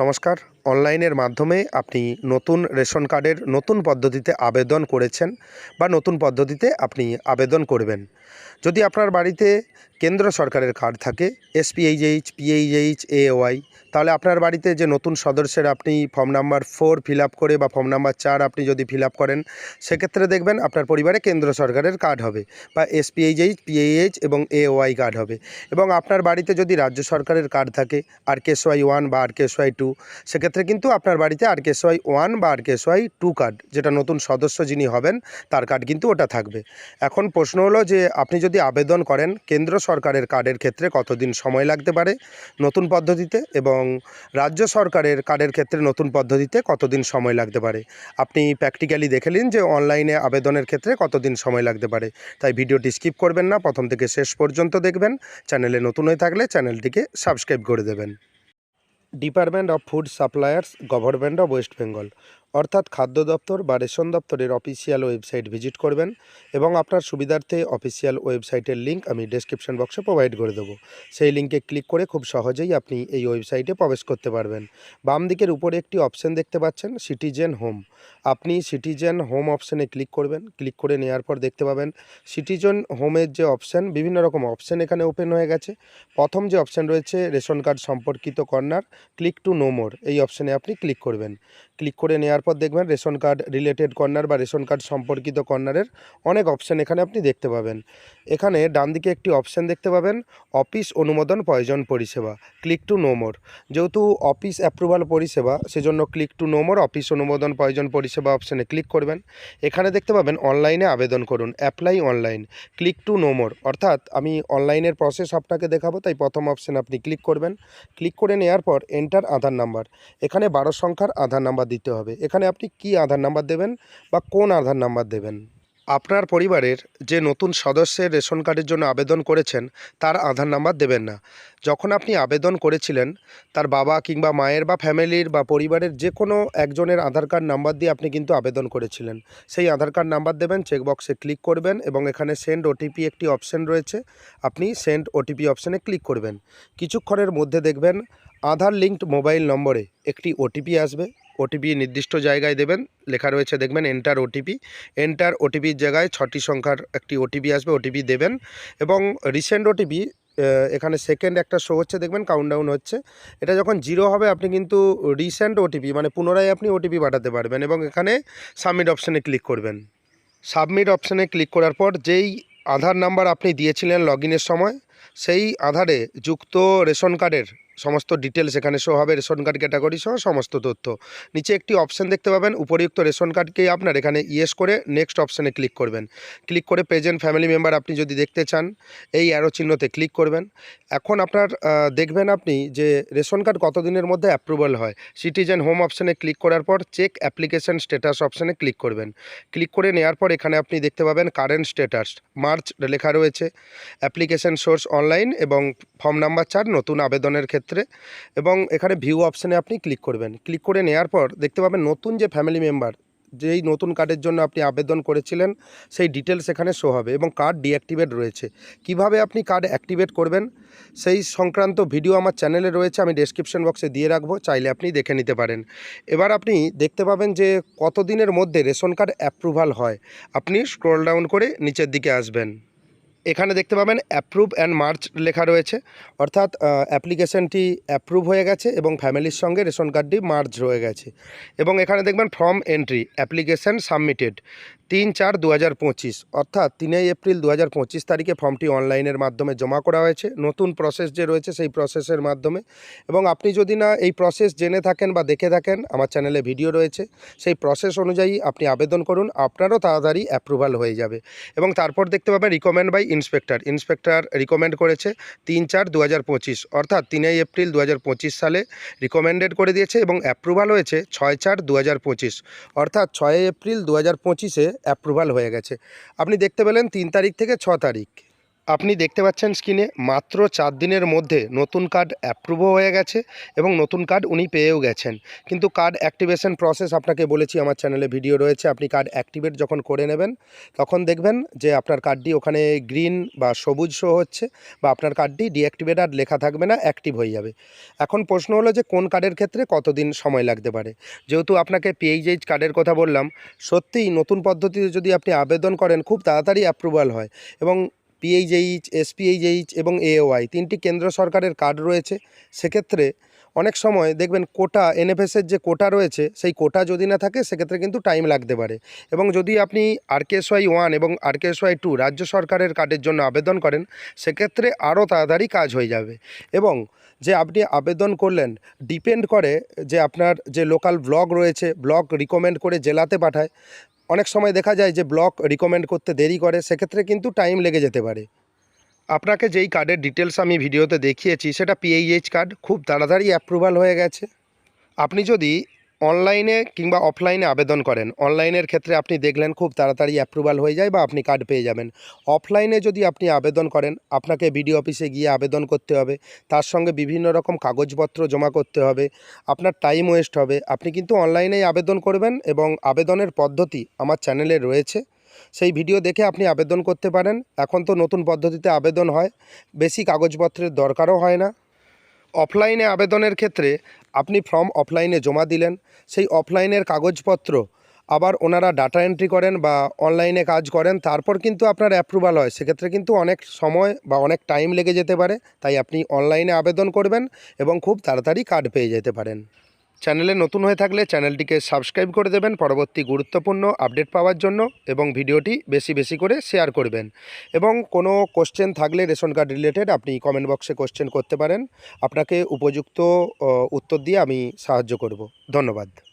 নমস্কার অনলাইনের মাধ্যমে আপনি নতুন রেশন কার্ডের নতুন পদ্ধতিতে আবেদন করেছেন বা নতুন পদ্ধতিতে আপনি আবেদন করবেন যদি আপনার বাড়িতে কেন্দ্র সরকারের কার্ড থাকে এসপিএইচএইচ পিএইচএইচ ওয়াই তাহলে আপনার বাড়িতে যে নতুন সদস্যের আপনি ফর্ম নাম্বার ফোর ফিল করে বা ফর্ম নাম্বার চার আপনি যদি ফিল করেন সেক্ষেত্রে দেখবেন আপনার পরিবারে কেন্দ্র সরকারের কার্ড হবে বা এসপিএইচএইচ পিএইচ এবং এওয়াই কার্ড হবে এবং আপনার বাড়িতে যদি রাজ্য সরকারের কার্ড থাকে আর কেস ওয়াই ওয়ান বা আর কেস ওয়াই টু সেক্ষেত্রে সেক্ষেত্রে কিন্তু আপনার বাড়িতে আর কেস ওয়াই ওয়ান বা R KS Y two card যেটা নতুন সদস্য যিনি হবেন তার কার্ড কিন্তু ওটা থাকবে এখন প্রশ্ন হলো যে আপনি যদি আবেদন করেন কেন্দ্র সরকারের কার্ডের ক্ষেত্রে কতদিন সময় লাগতে পারে নতুন পদ্ধতিতে এবং রাজ্য সরকারের কার্ডের ক্ষেত্রে নতুন পদ্ধতিতে কতদিন সময় লাগতে পারে আপনি প্র্যাকটিক্যালি দেখে নিন যে অনলাইনে আবেদনের ক্ষেত্রে কতদিন সময় লাগতে পারে তাই ভিডিওটি স্কিপ করবেন না প্রথম থেকে শেষ পর্যন্ত দেখবেন চ্যানেলে নতুন হয়ে থাকলে চ্যানেলটিকে সাবস্ক্রাইব করে দেবেন Department of Food Suppliers, Government of West Bengal. অর্থাৎ খাদ্য দপ্তর বা রেশন দপ্তরের অফিসিয়াল ওয়েবসাইট ভিজিট করবেন এবং আপনার সুবিধার্থে অফিসিয়াল ওয়েবসাইটের লিঙ্ক আমি ডেসক্রিপশন বক্সে প্রোভাইড করে দেবো সেই লিঙ্কে ক্লিক করে খুব সহজেই আপনি এই ওয়েবসাইটে প্রবেশ করতে পারবেন বাম দিকের উপরে একটি অপশন দেখতে পাচ্ছেন সিটিজেন হোম আপনি সিটিজেন হোম অপশানে ক্লিক করবেন ক্লিক করে নেওয়ার পর দেখতে পাবেন সিটিজেন হোমের যে অপশান বিভিন্ন রকম অপশান এখানে ওপেন হয়ে গেছে প্রথম যে অপশান রয়েছে রেশন কার্ড সম্পর্কিত corner click to know more এই অপশানে আপনি ক্লিক করবেন ক্লিক করে নেওয়ার তারপর দেখবেন রেশন কার্ড রিলেটেড কর্নার বা রেশন কার্ড সম্পর্কিত কর্নারের অনেক অপশান এখানে আপনি দেখতে পাবেন এখানে ডান দিকে একটি অপশান দেখতে পাবেন অফিস অনুমোদন প্রয়োজন পরিষেবা ক্লিক টু নোমোর যেহেতু অফিস অ্যাপ্রুভাল পরিষেবা সেজন্য ক্লিক টু নোমোর অফিস অনুমোদন প্রয়োজন পরিষেবা অপশানে ক্লিক করবেন এখানে দেখতে পাবেন অনলাইনে আবেদন করুন apply online click to know more অর্থাৎ আমি অনলাইনের প্রসেস আপনাকে দেখাবো তাই প্রথম অপশান আপনি ক্লিক করবেন ক্লিক করে নেওয়ার পর এন্টার আধার নাম্বার এখানে বারো সংখ্যার আধার নাম্বার দিতে হবে সেখানে আপনি কি আধার নাম্বার দেবেন বা কোন আধার নাম্বার দেবেন আপনার পরিবারের যে নতুন সদস্যের রেশন কার্ডের জন্য আবেদন করেছেন তার আধার নাম্বার দেবেন না যখন আপনি আবেদন করেছিলেন তার বাবা কিংবা মায়ের বা ফ্যামিলির বা পরিবারের যে কোনো একজনের আধার কার্ড নাম্বার দিয়ে আপনি কিন্তু আবেদন করেছিলেন সেই আধার কার্ড নাম্বার দেবেন চেকবক্সে ক্লিক করবেন এবং এখানে সেন্ড ওটিপি একটি অপশন রয়েছে আপনি সেন্ড ওটিপি অপশানে ক্লিক করবেন কিছুক্ষণের মধ্যে দেখবেন আধার লিঙ্কড মোবাইল নম্বরে একটি ওটিপি আসবে ওটিপি নির্দিষ্ট জায়গায় দেবেন লেখা রয়েছে দেখবেন এন্টার ওটিপি এন্টার ওটিপির জায়গায় ছটি সংখ্যার একটি ওটিপি আসবে ওটিপি দেবেন এবং রিসেন্ট ওটিপি এখানে সেকেন্ড একটা শো হচ্ছে দেখবেন কাউন্টডাউন হচ্ছে এটা যখন জিরো হবে আপনি কিন্তু রিসেন্ট ওটিপি মানে পুনরায় আপনি ওটিপি পাঠাতে পারবেন এবং এখানে সাবমিট অপশানে ক্লিক করবেন সাবমিট অপশানে ক্লিক করার পর যেই আধার নাম্বার আপনি দিয়েছিলেন লগ সময় সেই আধারে যুক্ত রেশন কার্ডের সমস্ত ডিটেলস এখানে শো হবে রেশন কার্ড ক্যাটাগরি সহ সমস্ত তথ্য নিচে একটি অপশান দেখতে পাবেন উপরিযুক্ত রেশন কার্ডকে আপনার এখানে ইয়েস করে নেক্সট অপশানে ক্লিক করবেন ক্লিক করে প্রেজেন্ট ফ্যামিলি মেম্বার আপনি যদি দেখতে চান এই অ্যারো চিহ্নতে ক্লিক করবেন এখন আপনার দেখবেন আপনি যে রেশন কার্ড কতদিনের মধ্যে অ্যাপ্রুভাল হয় সিটিজেন হোম অপশানে ক্লিক করার পর চেক অ্যাপ্লিকেশান স্ট্যাটাস অপশানে ক্লিক করবেন ক্লিক করে নেওয়ার পর এখানে আপনি দেখতে পাবেন কারেন্ট স্ট্যাটাস মার্চ লেখা রয়েছে অ্যাপ্লিকেশান সোর্স অনলাইন এবং ফর্ম নাম্বার চার নতুন আবেদনের ক্ষেত্রে ক্ষেত্রে এবং এখানে ভিউ অপশানে আপনি ক্লিক করবেন ক্লিক করে নেওয়ার পর দেখতে পাবেন নতুন যে ফ্যামিলি মেম্বার যেই নতুন কার্ডের জন্য আপনি আবেদন করেছিলেন সেই ডিটেলস এখানে শো হবে এবং কার্ড ডিঅ্যাক্টিভেট রয়েছে কিভাবে আপনি কার্ড অ্যাক্টিভেট করবেন সেই সংক্রান্ত ভিডিও আমার চ্যানেলে রয়েছে আমি ডেসক্রিপশন বক্সে দিয়ে রাখবো চাইলে আপনি দেখে নিতে পারেন এবার আপনি দেখতে পাবেন যে কতদিনের মধ্যে রেশন কার্ড অ্যাপ্রুভাল হয় আপনি স্ক্রল ডাউন করে নিচের দিকে আসবেন এখানে দেখতে পাবেন অ্যাপ্রুভ অ্যান্ড মার্চ লেখা রয়েছে অর্থাৎ অ্যাপ্লিকেশানটি অ্যাপ্রুভ হয়ে গেছে এবং ফ্যামিলির সঙ্গে রেশন কার্ডটি মার্চ হয়ে গেছে এবং এখানে দেখবেন ফর্ম এন্ট্রি অ্যাপ্লিকেশান সাবমিটেড তিন চার দু অর্থাৎ তিনই এপ্রিল দু হাজার তারিখে ফর্মটি অনলাইনের মাধ্যমে জমা করা হয়েছে নতুন প্রসেস যে রয়েছে সেই প্রসেসের মাধ্যমে এবং আপনি যদি না এই প্রসেস জেনে থাকেন বা দেখে থাকেন আমার চ্যানেলে ভিডিও রয়েছে সেই প্রসেস অনুযায়ী আপনি আবেদন করুন আপনারও তাড়াতাড়ি অ্যাপ্রুভাল হয়ে যাবে এবং তারপর দেখতে পাবেন recommend by inspector inspector recommend করেছে তিন চার দু অর্থাৎ তিনই এপ্রিল দু সালে রিকমেন্ডেড করে দিয়েছে এবং অ্যাপ্রুভাল হয়েছে ছয় চার দু অর্থাৎ ছয় এপ্রিল দু হাজার পঁচিশে অ্যাপ্রুভাল হয়ে গেছে আপনি দেখতে পেলেন তিন তারিখ থেকে ছ তারিখ আপনি দেখতে পাচ্ছেন স্ক্রিনে মাত্র চার দিনের মধ্যে নতুন কার্ড অ্যাপ্রুভও হয়ে গেছে এবং নতুন কার্ড উনি পেয়েও গেছেন কিন্তু কার্ড অ্যাক্টিভেশন প্রসেস আপনাকে বলেছি আমার চ্যানেলে ভিডিও রয়েছে আপনি কার্ড অ্যাক্টিভেট যখন করে নেবেন তখন দেখবেন যে আপনার কার্ডটি ওখানে গ্রিন বা সবুজ শো হচ্ছে বা আপনার কার্ডটি ডিঅ্যাক্টিভেট আর লেখা থাকবে না অ্যাক্টিভ হয়ে যাবে এখন প্রশ্ন হলো যে কোন কার্ডের ক্ষেত্রে কতদিন সময় লাগতে পারে যেহেতু আপনাকে পিএইচএইচ কার্ডের কথা বললাম সত্যিই নতুন পদ্ধতিতে যদি আপনি আবেদন করেন খুব তাড়াতাড়ি অ্যাপ্রুভাল হয় এবং পিএইচএইচ এসপিএইচএইচ এবং এওয়াই তিনটি কেন্দ্র সরকারের কার্ড রয়েছে সেক্ষেত্রে অনেক সময় দেখবেন কোটা এনএফএসের যে কোটা রয়েছে সেই কোটা যদি না থাকে সেক্ষেত্রে কিন্তু টাইম লাগতে পারে এবং যদি আপনি আরকেএসওয়াই ওয়ান এবং আরকেএসওয়াই টু রাজ্য সরকারের কার্ডের জন্য আবেদন করেন সেক্ষেত্রে আরও তাড়াতাড়ি কাজ হয়ে যাবে এবং যে আপনি আবেদন করলেন ডিপেন্ড করে যে আপনার যে লোকাল ব্লক রয়েছে ব্লক রিকমেন্ড করে জেলাতে পাঠায় অনেক সময় দেখা যায় যে ব্লক রিকমেন্ড করতে দেরি করে সেক্ষেত্রে কিন্তু টাইম লেগে যেতে পারে আপনাকে যেই কার্ডের ডিটেলস আমি ভিডিওতে দেখিয়েছি সেটা পিএইচ কার্ড e খুব তাড়াতাড়ি অ্যাপ্রুভাল হয়ে গেছে আপনি যদি অনলাইনে কিংবা অফলাইনে আবেদন করেন অনলাইনের ক্ষেত্রে আপনি দেখলেন খুব তাড়াতাড়ি অ্যাপ্রুভাল হয়ে যায় বা আপনি কার্ড পেয়ে যাবেন অফলাইনে যদি আপনি আবেদন করেন আপনাকে বিডিও অফিসে গিয়ে আবেদন করতে হবে তার সঙ্গে বিভিন্ন রকম কাগজপত্র জমা করতে হবে আপনার টাইম ওয়েস্ট হবে আপনি কিন্তু অনলাইনেই আবেদন করবেন এবং আবেদনের পদ্ধতি আমার চ্যানেলে রয়েছে সেই ভিডিও দেখে আপনি আবেদন করতে পারেন এখন তো নতুন পদ্ধতিতে আবেদন হয় বেশি কাগজপত্রের দরকারও হয় না অফলাইনে আবেদনের ক্ষেত্রে আপনি ফর্ম অফলাইনে জমা দিলেন সেই অফলাইনের কাগজপত্র আবার ওনারা ডাটা এন্ট্রি করেন বা অনলাইনে কাজ করেন তারপর কিন্তু আপনার অ্যাপ্রুভাল হয় সেক্ষেত্রে কিন্তু অনেক সময় বা অনেক টাইম লেগে যেতে পারে তাই আপনি অনলাইনে আবেদন করবেন এবং খুব তাড়াতাড়ি কার্ড পেয়ে যেতে পারেন চ্যানেলে নতুন হয়ে থাকলে চ্যানেলটিকে সাবস্ক্রাইব করে দেবেন পরবর্তী গুরুত্বপূর্ণ আপডেট পাওয়ার জন্য এবং ভিডিওটি বেশি বেশি করে শেয়ার করবেন এবং কোনো কোশ্চেন থাকলে রেশন কার্ড রিলেটেড আপনি কমেন্ট বক্সে কোশ্চেন করতে পারেন আপনাকে উপযুক্ত উত্তর দিয়ে আমি সাহায্য করব ধন্যবাদ